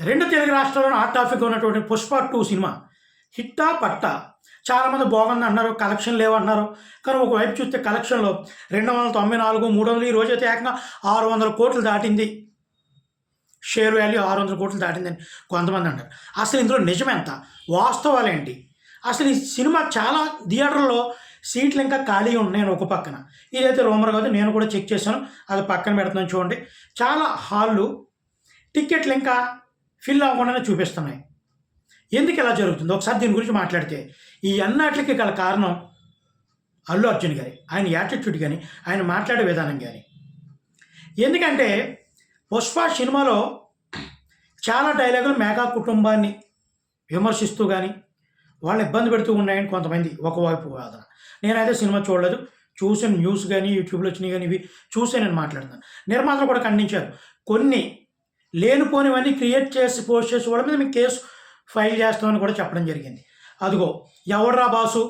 రెండు తెలుగు రాష్ట్రాల్లో hot topic ఉన్నటువంటి పుష్ప టూ సినిమా. హిట్టా పట్టా. చాలామంది బాగుంది అన్నారు కలెక్షన్ లేవన్నారు కానీ ఒకవైపు చూస్తే కలెక్షన్లో రెండు వందల తొంభై నాలుగు మూడు వందలు ఈ రోజైతే ఏకంగా ఆరు వందల కోట్లు దాటింది. షేర్ వాల్యూ ఆరు వందల కోట్లు దాటిందని కొంతమంది అంటారు. అసలు ఇందులో నిజమెంత వాస్తవాలు ఏంటి? అసలు ఈ సినిమా చాలా థియేటర్లో సీట్లు ఇంకా ఖాళీ ఉన్నాయి ఒక పక్కన. ఇదైతే రూమర్ కాదు నేను కూడా చెక్ చేశాను. అది పక్కన పెడుతున్నాను చూడండి. చాలా హాళ్ళు టిక్కెట్లు ఇంకా ఫిల్ అవ్వకుండానే చూపిస్తున్నాయి. ఎందుకు ఇలా జరుగుతుంది? ఒకసారి దీని గురించి మాట్లాడితే ఈ అన్నాట్లకి గల కారణం అల్లు అర్జున్ గారి ఆయన యాటిట్యూడ్ కానీ ఆయన మాట్లాడే విధానం కానీ ఎందుకంటే పుష్ప సినిమాలో చాలా డైలాగులు మేఘా కుటుంబాన్ని విమర్శిస్తూ కానీ వాళ్ళు ఇబ్బంది పెడుతూ ఉన్నాయని కొంతమంది ఒకవైపు వాదన. నేనైతే సినిమా చూడలేదు. చూసిన న్యూస్ కానీ యూట్యూబ్లో వచ్చినాయి కానీ ఇవి చూసే నేను మాట్లాడుతాను నిర్మాతలు కూడా ఖండించారు. కొన్ని లేనిపోనివన్నీ క్రియేట్ చేసి పోస్ట్ చేసి వాళ్ళ మీద మేము కేసు ఫైల్ చేస్తామని కూడా చెప్పడం జరిగింది. అదిగో ఎవడ్రా బాసు?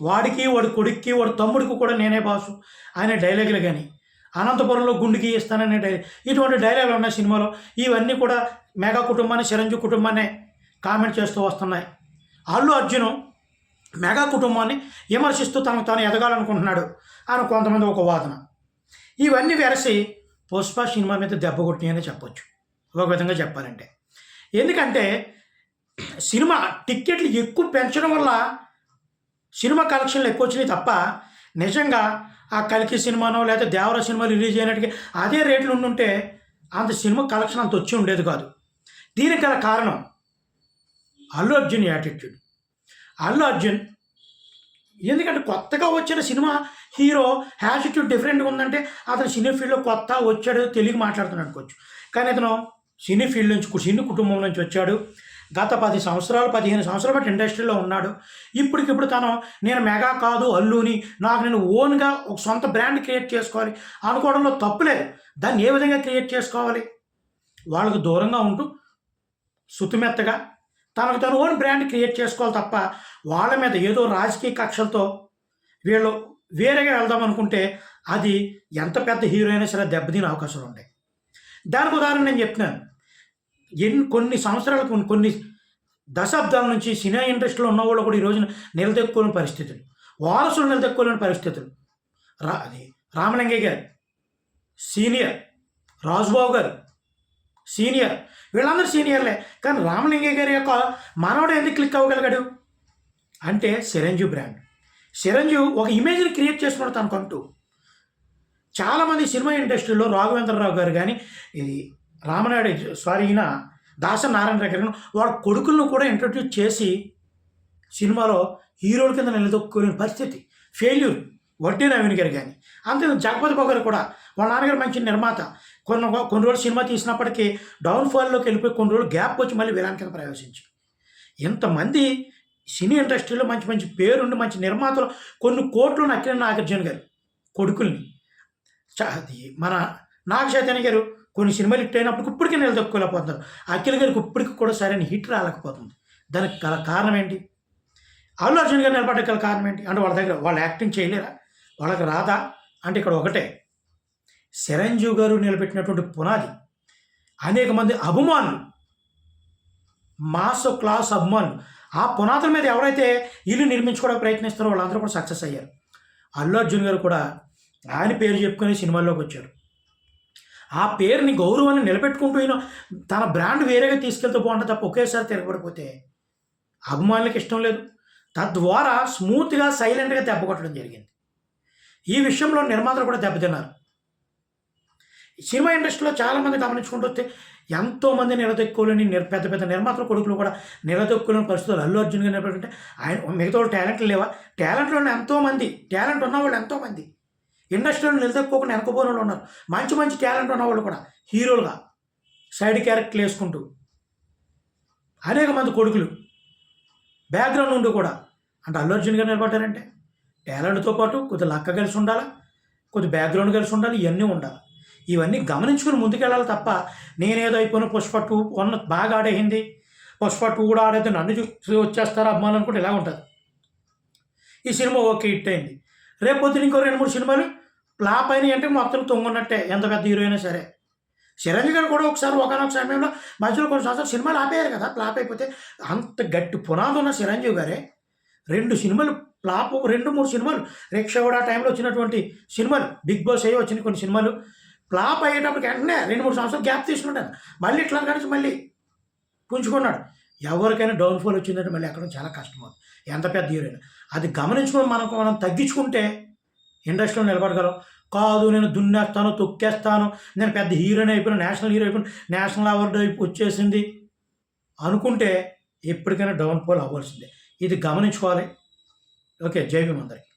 వాడికి వాడి కొడుక్కి వాడి తమ్ముడికి కూడా నేనే బాసు అనే డైలాగులు కానీ అనంతపురంలో గుండుకి ఇస్తాననే డైలాగ్ ఇటువంటి డైలాగులు ఉన్నాయి సినిమాలో? ఇవన్నీ కూడా మెగా కుటుంబాన్ని చిరంజీవి కుటుంబాన్ని కామెంట్ చేస్తూ వస్తున్నాయి. అల్లు అర్జును మెగా కుటుంబాన్ని విమర్శిస్తూ తనకు తాను ఎదగాలనుకుంటున్నాడు అని కొంతమంది ఒక వాదన. ఇవన్నీ వెరసి పుష్ప సినిమా మీద దెబ్బ కొట్టినాయని చెప్పొచ్చు. ఒక విధంగా చెప్పాలంటే. ఎందుకంటే సినిమా టిక్కెట్లు ఎక్కువ పెంచడం వల్ల సినిమా కలెక్షన్లు ఎక్కువ వచ్చినాయి తప్ప నిజంగా ఆ కలికి సినిమానో లేకపోతే దేవర సినిమా రిలీజ్ అయినట్టుగా అదే రేట్లు ఉండుంటే అంత సినిమా కలెక్షన్ అంత వచ్చి ఉండేది కాదు. దీనికి గల కారణం అల్లు అర్జున్ యాటిట్యూడ్. అల్లు అర్జున్ ఎందుకంటే కొత్తగా వచ్చిన సినిమా హీరో యాటిట్యూడ్ డిఫరెంట్గా ఉందంటే అతను సినీ ఫీల్డ్లో కొత్త వచ్చాడు తెలుగు మాట్లాడుతున్నాడు అనుకోవచ్చు. కానీ అతను సినీ ఫీల్డ్ నుంచి సినీ కుటుంబం నుంచి వచ్చాడు. గత పది సంవత్సరాలు పదిహేను సంవత్సరాల బట్టి ఇండస్ట్రీలో ఉన్నాడు. ఇప్పటికిప్పుడు తను నేను మెగా కాదు అల్లుని నాకు నేను ఓన్గా ఒక సొంత బ్రాండ్ క్రియేట్ చేసుకోవాలి. అనుకోవడంలో తప్పులేదు దాన్ని ఏ విధంగా క్రియేట్ చేసుకోవాలి? వాళ్ళకు దూరంగా ఉంటూ సుతిమెత్తగా తనకు తను ఓన్ బ్రాండ్ క్రియేట్ చేసుకోవాలి తప్ప వాళ్ళ మీద ఏదో రాజకీయ కక్షలతో వీళ్ళు వేరేగా వెళ్దాం అనుకుంటే అది ఎంత పెద్ద హీరో అయినా సరే దెబ్బతినే అవకాశాలు ఉండే దానికి ఉదాహరణ నేను చెప్తున్నాను ఎన్ని కొన్ని సంవత్సరాలకు కొన్ని కొన్ని దశాబ్దాల నుంచి సినిమా ఇండస్ట్రీలో ఉన్న వాళ్ళు కూడా ఈ రోజున నిలదొక్కుకోలేని పరిస్థితులు. వారసులు నిలదొక్కుకోలేని పరిస్థితులు. రా అది రామలింగయ్య గారు సీనియర్ రాజుబాబు గారు సీనియర్ వీళ్ళందరూ సీనియర్లే. కానీ రామలింగయ్య గారి యొక్క మనవడు ఎందుకు క్లిక్ అవ్వగలిగాడు? అంటే చిరంజీవి బ్రాండ్. చిరంజీవి ఒక ఇమేజ్ని క్రియేట్ చేసుకున్నాడు తనకంటూ. చాలామంది సినిమా ఇండస్ట్రీలో రాఘవేంద్రరావు గారు కానీ ఇది రామనాయుడు సారీ ఈయన దాస నారాయణ గారు వాళ్ళ కొడుకులను కూడా ఇంట్రడ్యూస్ చేసి సినిమాలో హీరోల కింద నిలదొక్కునే పరిస్థితి ఫెయిల్యూర్ వడ్డీ నవీన్ గారు కానీ అంతే జగపతి బాబు గారు కూడా వాళ్ళ నాన్నగారు మంచి నిర్మాత. కొన్ని కొన్ని రోజులు సినిమా తీసినప్పటికీ డౌన్ఫాల్లోకి వెళ్ళిపోయి కొన్ని రోజులు గ్యాప్ వచ్చి మళ్ళీ విలాన్ కింద ప్రవేశించి. ఇంతమంది సినీ ఇండస్ట్రీలో మంచి మంచి పేరుండి మంచి నిర్మాతలు కొన్ని కోట్లు నక్కిన నాగార్జున గారు కొడుకుల్ని. అది మన నాగ చైతన్య గారు కొన్ని సినిమాలు హిట్ అయినప్పుడు ఇప్పటికీ నిలదొక్కులేకపోతున్నారు. అఖిల్ గారికి ఇప్పటికి కూడా సరైన హిట్ రాలేకపోతుంది. దానికి గల కారణం ఏంటి? అల్లు అర్జున్ గారు నిలబడ్డ గల కారణం ఏంటి? అంటే వాళ్ళ దగ్గర వాళ్ళు యాక్టింగ్ చేయలేరా? వాళ్ళకి రాదా? అంటే ఇక్కడ ఒకటే. చిరంజీవి గారు నిలబెట్టినటువంటి పునాది అనేక మంది అభిమానులు మాస్ క్లాస్ అభిమానులు ఆ పునాదుల మీద ఎవరైతే ఇల్లు నిర్మించుకోవడానికి ప్రయత్నిస్తారో వాళ్ళందరూ కూడా సక్సెస్ అయ్యారు. అల్లు అర్జున్ గారు కూడా ఆయన పేరు చెప్పుకొని సినిమాల్లోకి వచ్చారు ఆ పేరుని గౌరవాన్ని నిలబెట్టుకుంటూ ఈయన తన బ్రాండ్ వేరేగా తీసుకెళ్తూ బాగుంటుంది తప్ప ఒకేసారి తిరగబడిపోతే అభిమానులకు ఇష్టం లేదు. తద్వారా స్మూత్గా సైలెంట్గా దెబ్బ కొట్టడం జరిగింది. ఈ విషయంలో నిర్మాతలు కూడా దెబ్బతిన్నారు. సినిమా ఇండస్ట్రీలో చాలామంది గమనించుకుంటూ వస్తే ఎంతోమంది నిలదొక్కులని నిర్ పెద్ద పెద్ద నిర్మాతల కొడుకులు కూడా నిలదొక్కులని పరిస్థితులు అల్లు అర్జున్ గారు ఆయన మిగతా వాళ్ళు టాలెంట్లు లేవా? టాలెంట్లో ఉన్న ఎంతోమంది టాలెంట్ ఉన్న వాళ్ళు ఎంతోమంది ఇండస్ట్రీలో నిలదొక్కోకుండా వెనకపోయిన వాళ్ళు ఉన్నారు. మంచి మంచి టాలెంట్ ఉన్న వాళ్ళు కూడా హీరోలుగా సైడ్ క్యారెక్టర్లు వేసుకుంటూ అనేక మంది కొడుకులు బ్యాక్గ్రౌండ్ ఉండి కూడా అంటే అల్లు అర్జున్ గారు నిలబడ్డారంటే టాలెంట్తో పాటు కొద్ది లక్క కలిసి ఉండాలి కొద్ది బ్యాక్గ్రౌండ్ కలిసి ఉండాలి ఇవన్నీ ఉండాలి. ఇవన్నీ గమనించుకుని ముందుకెళ్ళాలి తప్ప నేనేదో అయిపోయిన పుష్ప టూ వన్ బాగా ఆడేసింది పుష్ప టూ కూడా ఆడేది నన్ను చూసి వచ్చేస్తారు అభిమానులు అనుకుంటే ఇలా ఉంటుంది. ఈ సినిమా ఓకే హిట్ అయింది. రేపు పొద్దున ఇంకో రెండు మూడు సినిమాలు ఫ్లాప్ అయినాయి అంటే మొత్తం తొంగున్నట్టే ఎంత పెద్ద హీరో అయినా సరే. చిరంజీవి గారు కూడా ఒకసారి ఒకనొక సమయంలో మధ్యలో కొన్ని సంవత్సరాలు సినిమాలు ఆపేయారు కదా ఫ్లాప్ అయిపోతే అంత గట్టి పునాది ఉన్న చిరంజీవి గారే రెండు సినిమాలు ఫ్లాప్ రెండు మూడు సినిమాలు రిక్షా కూడా ఆ టైంలో వచ్చినటువంటి సినిమాలు బిగ్ బాస్ అయ్యి వచ్చిన కొన్ని సినిమాలు ఫ్లాప్ అయ్యేటప్పటికి వెంటనే రెండు మూడు సంవత్సరాలు గ్యాప్ తీసుకుంటాను మళ్ళీ ఇట్లా కలిసి మళ్ళీ పుంజుకున్నాడు. ఎవరికైనా డౌన్ఫాల్ వచ్చిందంటే మళ్ళీ అక్కడ చాలా కష్టం అవుతుంది. ఎంత పెద్ద హీరోయిన్ అది గమనించుకొని మనకు మనం తగ్గించుకుంటే ఇండస్ట్రీలో నిలబడగలం కాదు నేను దున్నేస్తాను తొక్కేస్తాను. నేను పెద్ద హీరోయిన్ అయిపోయిన నేషనల్ హీరో అయిపోయిన నేషనల్ అవార్డు అయిపో వచ్చేసింది. అనుకుంటే ఎప్పటికైనా డౌన్ఫాల్ అవ్వాల్సిందే. ఇది గమనించుకోవాలి. ఓకే జై భీమ్ అందరికి.